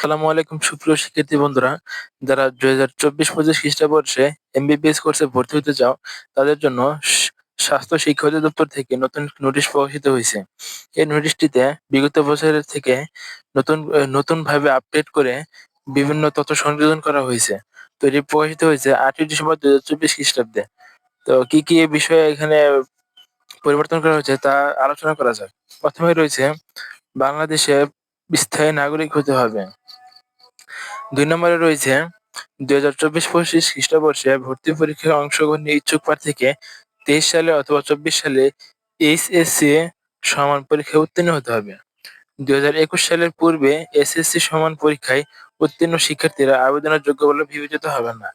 সালামু আলাইকুম, সুপ্রিয় শিক্ষার্থী বন্ধুরা। যারা দুই হাজার চব্বিশ পঁচিশ খ্রিস্টাবর্ষে এমবিবিএস কোর্সে ভর্তি হতে চাও, তাদের জন্য স্বাস্থ্য শিক্ষা অধিদপ্তর থেকে নতুন নোটিশ প্রকাশিত হয়েছে। এই নোটিশটিতে বিগত বছরের থেকে নতুন নতুন ভাবে আপডেট করে বিভিন্ন তথ্য সংযোজন করা হয়েছে। তো এটি প্রকাশিত হয়েছে আটই ডিসেম্বর দুই হাজার চব্বিশ খ্রিস্টাব্দে। তো কি কি বিষয়ে এখানে পরিবর্তন করা হয়েছে তা আলোচনা করা যাক। প্রথমে রয়েছে, বাংলাদেশে স্থায়ী নাগরিক হতে হবে। দুই নম্বরে রয়েছে, দুই হাজার চব্বিশ পঁচিশ খ্রিস্টবর্ষে ভর্তি পরীক্ষায় অংশগ্রহণের ইচ্ছুক প্রার্থীকে তেইশ সালে অথবা চব্বিশ সালে এইচএসসি সমান পরীক্ষায় উত্তীর্ণ হতে হবে। দুই হাজার একুশ সালের পূর্বে এসএসসি সমান পরীক্ষায় উত্তীর্ণ শিক্ষার্থীরা আবেদনের যোগ্য বলে বিবেচিত হবে না।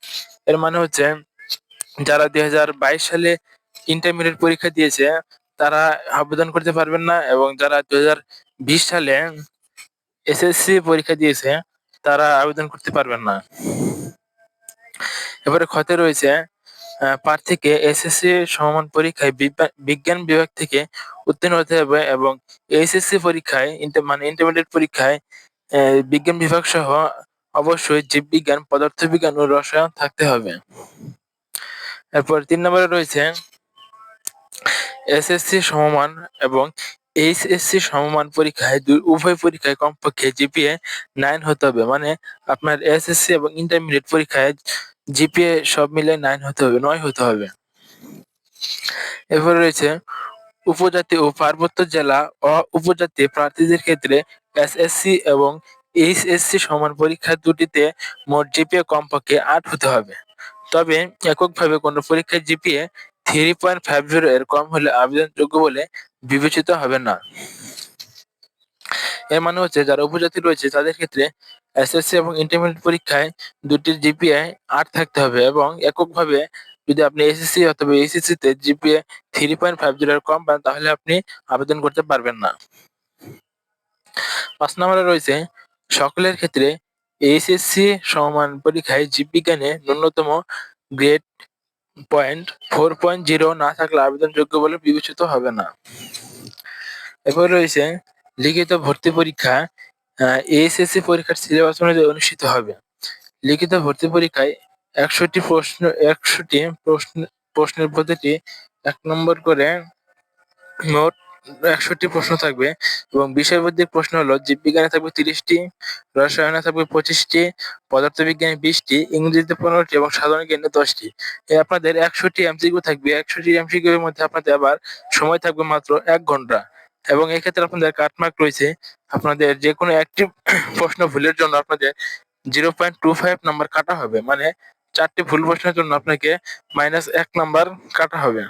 এর মানে হচ্ছে, যারা দুই হাজার বাইশ সালে ইন্টারমিডিয়েট পরীক্ষা দিয়েছে, তারা আবেদন করতে পারবেন না এবং যারা দুই হাজার বিশ সালে এসএসসি পরীক্ষা দিয়েছে তারা আবেদন করতে পারবেন না। এবারে ক্ষতে রয়েছে প্রার্থীকে এসএসসি সমমান পরীক্ষায় বিজ্ঞান বিভাগ থেকে উত্তীর্ণ হতে হবে এবং এইচএসসি পরীক্ষায় মানে ইন্টারমিডিয়েট পরীক্ষায় বিজ্ঞান বিভাগ সহ অবশ্যই জীববিজ্ঞান, পদার্থবিজ্ঞান ও রসায়ন থাকতে হবে। এরপর তিন নম্বরে রয়েছে এসএসসি সমমান এবং এইচএসসি সমমান পরীক্ষায় উভয় পরীক্ষায় কমপক্ষে জিপিএ নাইন হতে হবে। মানে আপনার এসএসসি এবং ইন্টারমিডিয়েট পরীক্ষায় জিপিএ সব মিলে নাইন হতে হবে, নয় হতে হবে। এরপর রয়েছে উপজাতি ও পার্বত্য জেলা ও উপজাতি প্রার্থীদের ক্ষেত্রে এসএসসি এবং এইচএসসি সমান পরীক্ষা দুটিতে মোট জিপিএ কমপক্ষে আট হতে হবে। তবে এককভাবে কোনো পরীক্ষায় GPA three point five zero এর কম হলে আবেদনযোগ্য বলে বিবেচিত হবে না। এর মানে হচ্ছে যারা উপজাতি রয়েছে, তাদের ক্ষেত্রে এসএসসি এবং ইন্টারমিডিয়েট পরীক্ষায় দুটির জিপিএ আট থাকতে হবে এবং এককভাবে যদি আপনি এসএসসি অথবা এইচএসসি তে GPA three point five zero এর কম পান, তাহলে আপনি আবেদন করতে পারবেন না। পাঁচ নম্বরে রয়েছে, সকলের ক্ষেত্রে এইচএসসি সমান পরীক্ষায় জীববিজ্ঞানে ন্যূনতম grade point four point zero না থাকলে আবেদনযোগ্য বলে বিবেচিত হবে না। এরপর রয়েছে, লিখিত ভর্তি পরীক্ষা এএসএসসি পরীক্ষার সিলেবাস অনুযায়ী অনুষ্ঠিত হবে। লিখিত ভর্তি পরীক্ষায় একশোটি প্রশ্ন একশোটি প্রশ্ন, প্রশ্নের প্রতিটি এক নম্বর করে মোট একশোটি প্রশ্ন থাকবে এবং বিষয়ভিত্তিক প্রশ্ন হলো জীববিজ্ঞানে থাকবে তিরিশটি, রসায়নে থাকবে পঁচিশটি, পদার্থবিজ্ঞানে বিশটি, ইংরেজিতে পনেরোটি এবং সাধারণ জ্ঞানে দশটি। আপনাদের একশোটি এমসিকিউ থাকবে। একশোটি এমসিকিউ এর মধ্যে আপনাদের আবার সময় থাকবে মাত্র এক ঘণ্টা। এবং এক্ষেত্রে আপনাদের কাটমার্ক রয়েছে। আপনাদের যে কোনো একটি প্রশ্ন ভুলের জন্য আপনাদের zero point two five number কাটা হবে। মানে চারটি ভুল প্রশ্নের জন্য আপনাকে মাইনাস এক নাম্বার কাটা হবে।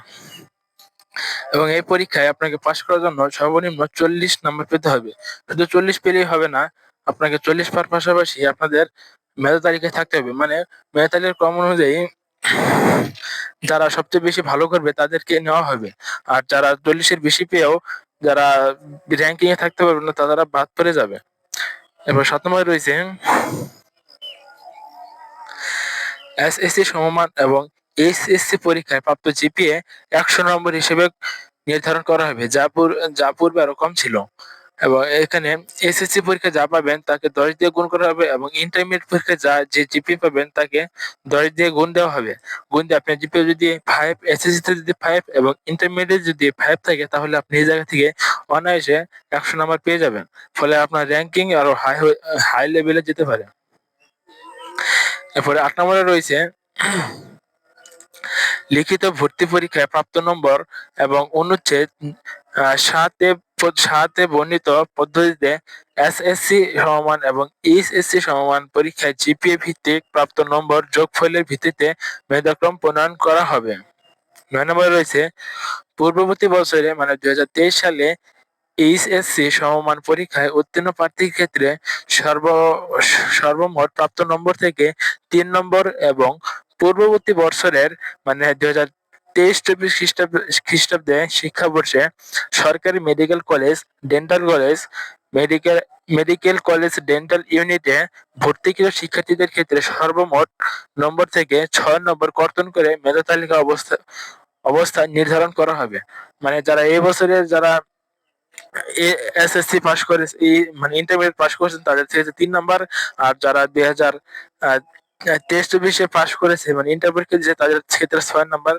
এবং এই পরীক্ষায় আপনাকে পাশ করার জন্য সর্বনিম্ন চল্লিশ নাম্বার পেতে হবে। শুধু চল্লিশ পেলেই হবে না, আপনাকে চল্লিশ পার পাশাপাশি আপনাদের মেধা তালিকায় থাকতে হবে। মানে মেধা তালিকার ক্রম অনুযায়ী যারা সবচেয়ে বেশি ভালো করবে তাদেরকে নেওয়া হবে। আর যারা চল্লিশের বেশি পেয়েও যারা র্যাঙ্কিং এ থাকতে পারবে না, তারা বাদ পড়ে যাবে। এবার সাত নম্বরে রয়েছে এসএসসি সমমান এবং এইচএসসি পরীক্ষায় প্রাপ্ত জিপিএ একশো নম্বর হিসেবে নির্ধারণ করা হবে, যা যা পূর্বে আরও কম ছিল। এবং এখানে এসএসসি পরীক্ষা যা পাবেন তাকে দশ দিয়ে গুণ করা হবে এবং ইন্টারমিডিয়েট পরীক্ষা যা, যে জিপিএ পাবেন তাকে দশ দিয়ে গুণ দেওয়া হবে। গুণ দিয়ে আপনার জিপিএ যদি ফাইভ এসএসসি তে যদি ফাইভ এবং ইন্টারমিডিয়েট যদি ফাইভ থাকে, তাহলে আপনি এই জায়গা থেকে অনায়াসে একশো নাম্বার পেয়ে যাবেন। ফলে আপনার র্যাঙ্কিং আরও হাই হাই লেভেলে যেতে পারে। এরপরে আট নম্বরে রয়েছে লিখিত ভর্তি পরীক্ষায় প্রাপ্ত নম্বর এবং অনুচ্ছেদ সাতে সাতে বর্ণিত পদ্ধতিতে এসএসসি সমমান এবং এইচএসসি সমমান পরীক্ষায় জিপিএ ভিত্তিক প্রাপ্ত নম্বর যোগফলের ভিত্তিতে মেধাক্রম প্রণয়ন করা হবে। নয় নম্বরে রয়েছে, পূর্ববর্তী বছরে মানে দুই হাজার তেইশ সালে এইচএসসি সমমান পরীক্ষায় উত্তীর্ণ প্রার্থীর ক্ষেত্রে সর্ব সর্বমোট প্রাপ্ত নম্বর থেকে তিন নম্বর এবং পূর্ববর্তী বছরের মানে দুই হাজার তেইশ, চব্বিশ খ্রিস্টাব্দ খ্রিস্টাব্দে শিক্ষাবর্ষে সরকারি medical college dental college medical medical college dental ইউনিটে ভর্তিকৃত শিক্ষার্থীদের ক্ষেত্রে সর্বমোট নম্বর থেকে ছয় নম্বর কর্তন করে মেধা তালিকা অবস্থা অবস্থা নির্ধারণ করা হবে। মানে যারা এই বছরের যারা এসএসসি পাস করে মানে ইন্টারমিডিয়েট পাস করেছেন তাদের থেকে তিন নাম্বার, আর যারা দুই হাজার তেইশ চব্বিশে পাস করেছে মানে ইন্টার পরীক্ষা দিয়েছে তাদের ক্ষেত্রে ছয় নাম্বার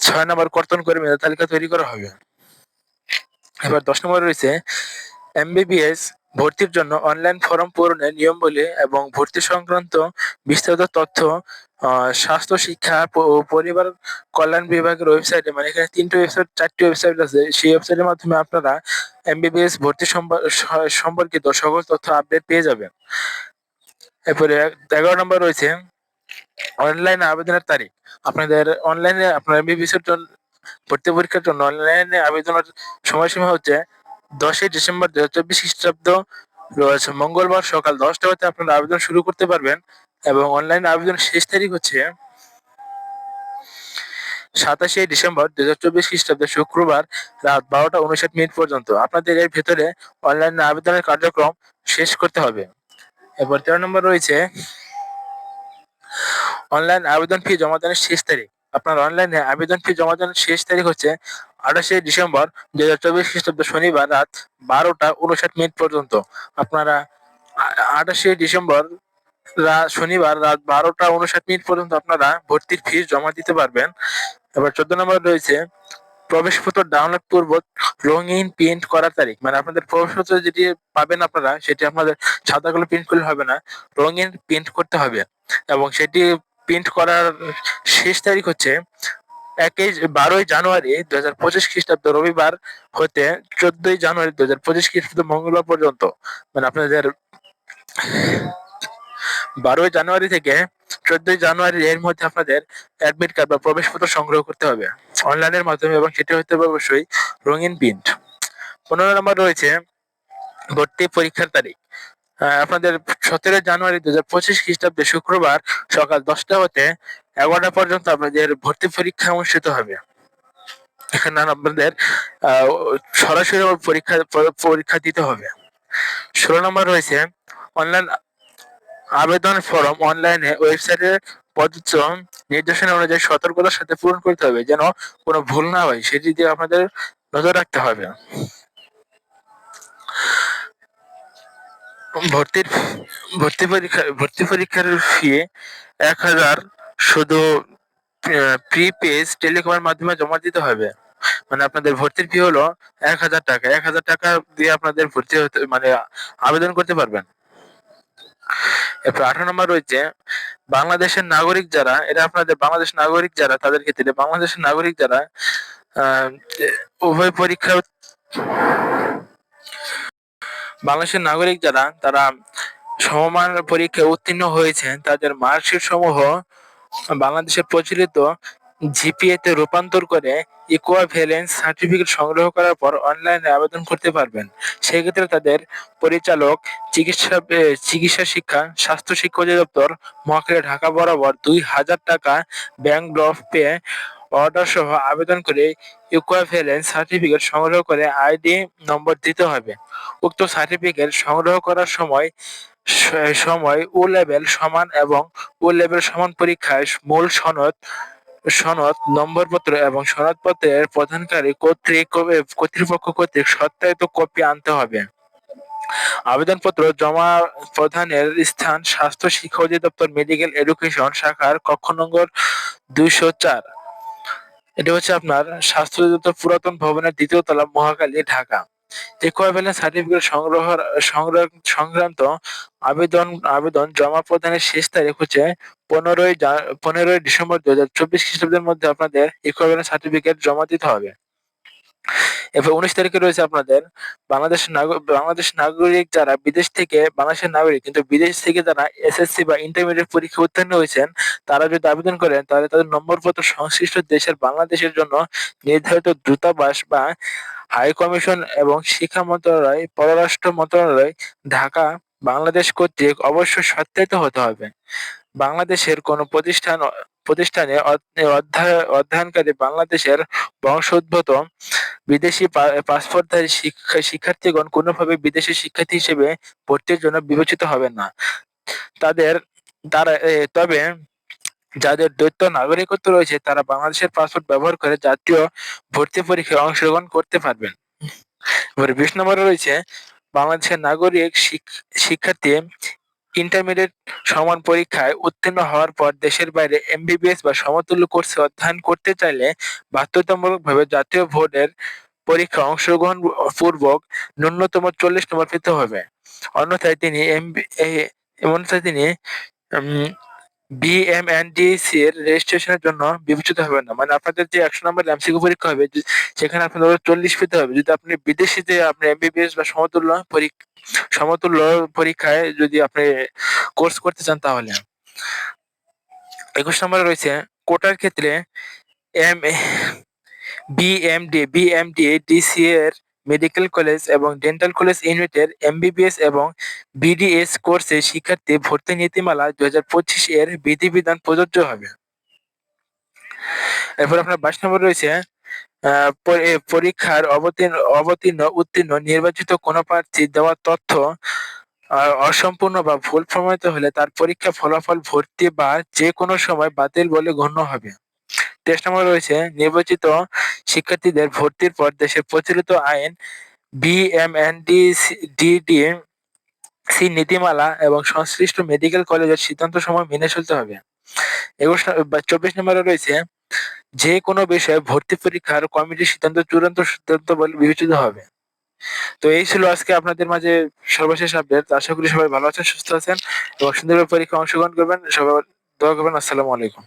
ছয় নাম্বার কর্তন করে মেধা তালিকা তৈরি করা হবে। এবার দশ নম্বর রয়েছে এমবিবিএস ভর্তির জন্য অনলাইন ফর্ম পূরণের নিয়মাবলী এবং ভর্তি সংক্রান্ত বিস্তারিত তথ্য স্বাস্থ্য, শিক্ষা ও পরিবার কল্যাণ বিভাগের ওয়েবসাইটে মানে এখানে তিনটে ওয়েবসাইট চারটি ওয়েবসাইট আছে। সেই ওয়েবসাইটের মাধ্যমে আপনারা এমবিবিএস ভর্তি সম্পা- সম্পর্কিত সকল তথ্য আপডেট পেয়ে যাবেন। এরপরে এগারো নম্বর রয়েছে অনলাইন আবেদনের তারিখ। আপনাদের অনলাইনে আপনার এমবিবিএস এর জন্য ভর্তি পরীক্ষার জন্য অনলাইনে আবেদনের সময়সীমা হচ্ছে দশই ডিসেম্বর দু হাজার চব্বিশ খ্রিস্টাব্দ রয়েছে। মঙ্গলবার সকাল দশটা হতে আপনারা আবেদন শুরু করতে পারবেন এবং অনলাইন আবেদন শেষ তারিখ হচ্ছে সাতাশে ডিসেম্বর দু হাজার চব্বিশ খ্রিস্টাব্দে শুক্রবার রাত বারোটা উনষাট মিনিট পর্যন্ত। আপনাদের এর ভেতরে অনলাইন আবেদনের কার্যক্রম শেষ করতে হবে। এরপর তেরো নম্বর রয়েছে অনলাইন আবেদন ফি জমা দানের শেষ তারিখ। আপনার অনলাইনে আবেদন ফি জমা দানের শেষ তারিখ হচ্ছে আঠাশে ডিসেম্বর দুই হাজার চব্বিশ, খ্রিস্টাব্দ শনিবার রাত বারোটা উনষাট মিনিট পর্যন্ত। আপনারা আঠাশে ডিসেম্বর শনিবার রাত বারোটা উনষাট মিনিট পর্যন্ত আপনারা ভর্তির ফিস জমা দিতে পারবেন। এবার চোদ্দ নম্বর রয়েছে প্রবেশপত্র ডাউনলোড পূর্বক রঙিন প্রিন্ট করার তারিখ। মানে আপনাদের প্রবেশপত্র যেটি পাবেন আপনারা, সেটি আপনাদের সাদা কালো প্রিন্ট করলে হবে না রঙিন প্রিন্ট করতে হবে। এবং সেটি প্রিন্ট করার শেষ তারিখ হচ্ছে একই বারোই জানুয়ারি দু হাজার পঁচিশ খ্রিস্টাব্দ, রবিবার হতে চোদ্দই জানুয়ারি দু হাজার পঁচিশ খ্রিস্টাব্দ, মঙ্গলবার পর্যন্ত। মানে আপনাদের বারোই জানুয়ারি থেকে চোদ্দই জানুয়ারি এর মধ্যে আপনাদের অ্যাডমিট কার্ড বা প্রবেশপত্র সংগ্রহ করতে হবে। অনলাইনের মাধ্যমে এবং সেটি হতে হবে অবশ্যই রঙিন প্রিন্ট। পনেরো নম্বর রয়েছে ভর্তি পরীক্ষার তারিখ। আপনাদের সতেরো জানুয়ারি দু হাজার পঁচিশ খ্রিস্টাব্দে শুক্রবার সকাল দশটা হতে এগারোটা পর্যন্ত আপনাদের ভর্তি পরীক্ষা অনুষ্ঠিত হবে। এখানে আপনাদের সরাসরি পরীক্ষা পরীক্ষা দিতে হবে। ষোলো নম্বর রয়েছে অনলাইন আবেদন ফর্ম অনলাইনে ওয়েবসাইটে প্রযোজ্য নির্দেশনা অনুযায়ী সতর্কতার সাথে পূরণ করতে হবে, যেন কোনো ভুল না হয়, সেটি দিয়ে আপনাদের নজর রাখতে হবে। ভর্তির ভর্তি পরীক্ষা, ভর্তি পরীক্ষার ফি এক হাজার শুধু প্রি পেজ টেলিকমের মাধ্যমে জমা দিতে হবে। মানে আপনাদের ভর্তির ফি হলো এক হাজার টাকা। এক হাজার টাকা দিয়ে আপনাদের ভর্তি হতে মানে আবেদন করতে পারবেন। এরপর আঠারো নম্বর রয়েছে, বাংলাদেশের নাগরিক যারা এটা আপনাদের বাংলাদেশ নাগরিক যারা, তাদের ক্ষেত্রে বাংলাদেশের নাগরিক যারা উভয় পরীক্ষা বাংলাদেশের নাগরিক যারা, তারা সমমান পরীক্ষায় উত্তীর্ণ হয়েছেন। তাদের মার্কশিট সমূহ বাংলাদেশে প্রচলিত জিপিএ তে রূপান্তর করে ইকুয়াভ্যালেন্স সার্টিফিকেট সংগ্রহ করার পর অনলাইনে আবেদন করতে পারবেন। সেক্ষেত্রে তাদের পরিচালক, চিকিৎসা চিকিৎসা শিক্ষা, স্বাস্থ্য শিক্ষা অধিদপ্তর মহাখালী ঢাকা বরাবর দুই হাজার টাকা ব্যাংক ড্রপ পে অর্ডার সহ আবেদন করে ইকুয়াভ্যালেন্স সার্টিফিকেট সংগ্রহ করে আইডি নম্বর দিতে হবে। উক্ত সার্টিফিকেট সংগ্রহ করার সময় সময় ও লেভেল সমান এবং ও লেভেল সমান পরীক্ষায় মূল সনদ সনদ, নম্বরপত্র এবং সনদপত্রের প্রদানকারী কর্তৃক কর্তৃপক্ষ কর্তৃক সত্যায়িত কপি আনতে হবে। আবেদনপত্র জমা প্রদানের স্থান স্বাস্থ্য শিক্ষা অধিদপ্তর মেডিকেল এডুকেশন শাখার কক্ষ নম্বর দুইশো চার। এটা হচ্ছে আপনার স্বাস্থ্য অধিদপ্তর পুরাতন ভবনের দ্বিতীয় তলা মহাখালী, ঢাকা। ইকুইভ্যালেন্স সার্টিফিকেট সংগ্রহ, সংক্রান্ত আবেদন আবেদন জমা প্রদানের শেষ তারিখ হচ্ছে পনেরোই পনেরোই ডিসেম্বর দু হাজার চব্বিশ খ্রিস্টাব্দের মধ্যে আপনাদের ইকুইভ্যালেন্স সার্টিফিকেট জমা দিতে হবে। এরপর উনিশ তারিখে রয়েছে আপনাদের বাংলাদেশ বাংলাদেশ নাগরিক যারা বিদেশ থেকে, বাংলাদেশের নাগরিক কিন্তু বিদেশ থেকে যারা এসএসসি বা ইন্টারমিডিয়েট পরীক্ষা উত্তীর্ণ হয়েছেন, তারা যদি আবেদন করেন, তাহলে তাদের নম্বরপত্র সংশ্লিষ্ট দেশের বাংলাদেশের জন্য নির্ধারিত দূতাবাস বা হাই কমিশন এবং শিক্ষা মন্ত্রণালয়, পররাষ্ট্র মন্ত্রণালয়, ঢাকা, বাংলাদেশ কর্তৃক অবশ্যই সত্যায়িত হতে হবে। বাংলাদেশের কোনো প্রতিষ্ঠান, প্রতিষ্ঠানে অধ্যায়- অধ্যয়নকারী বাংলাদেশের বংশোদ্ভূত বিদেশি পাসপোর্টধারী শিক্ষা, শিক্ষার্থীগণ কোনোভাবে বিদেশি শিক্ষার্থী হিসেবে ভর্তির জন্য বিবেচিত হবে না। তাদের, তারা তবে যাদের দ্বৈত নাগরিকত্ব রয়েছে, তারা বাংলাদেশের পাসপোর্ট ব্যবহার করে জাতীয় ভর্তি পরীক্ষায় অংশগ্রহণ করতে পারবেন। এবারে বিশ নম্বরে রয়েছে, বাংলাদেশের নাগরিক শিক- শিক্ষার্থী ইন্টারমিডিয়েট সমান পরীক্ষায় উত্তীর্ণ হওয়ার পর দেশের বাইরে এমবিবিএস বা সমতুল্য কোর্সে অধ্যয়ন করতে চাইলে বাধ্যতামূলকভাবে জাতীয় বোর্ডের পরীক্ষা অংশগ্রহণ পূর্বক ন্যূনতম চল্লিশ নম্বর পেতে হবে। অন্যথায় তিনি এমবি অন্যথায় তিনি বিএমএনডিসি এর রেজিস্ট্রেশনের জন্য বিবেচিত হবে না। মানে আপনাদের যে একশো নম্বর এমসিকিউ পরীক্ষা হবে সেখানে আপনাদের চল্লিশ পেতে হবে। যদি আপনি বিদেশিতে আপনি এমবিবিএস বা সমতুল্য পরীক্ষা সমতুল্য পরীক্ষায় যদি আপনি কোর্স করতে চান তাহলে। একুশ নম্বরে রয়েছে, কোটার ক্ষেত্রে এম বিএমডি বিএমডি ডিসি এর মেডিকেল কলেজ এবং ডেন্টাল কলেজ ইউনিটের এমবিবিএস এবং বিডিএস কোর্সে শিক্ষার্থী ভর্তি নীতিমালা দুই হাজার পঁচিশ এর বিধিবিধান প্রযোজ্য হবে। এরপর আপনার বাইশ নম্বর রয়েছে পরীক্ষার অবতীর্ণ অবতীর্ণ, উত্তীর্ণ, নির্বাচিত কোনো প্রার্থী দেওয়া তথ্য অসম্পূর্ণ বা ভুল প্রমাণিত হলে তার পরীক্ষা ফলাফল ভর্তি বা যে কোনো সময় বাতিল বলে গণ্য হবে। তেইশ নম্বর রয়েছে, নির্বাচিত শিক্ষার্থীদের ভর্তির পর দেশের প্রচলিত আইন বিএমএনডিডি সি নীতিমালা এবং সংশ্লিষ্ট মেডিকেল কলেজের সিদ্ধান্ত সময় মেনে চলতে হবে। একুশ চব্বিশ নম্বরে রয়েছে, যে কোনো বিষয়ে ভর্তি পরীক্ষার কমিটির সিদ্ধান্ত চূড়ান্ত সিদ্ধান্ত বলে বিবেচিত হবে। তো এই ছিল আজকে আপনাদের মাঝে সর্বশেষ আপডেট আশা করি সবাই ভালো আছেন, সুস্থ আছেন এবং সুন্দরভাবে পরীক্ষা অংশগ্রহণ করবেন। সবাই দোয়া করবেন। আসসালামু আলাইকুম।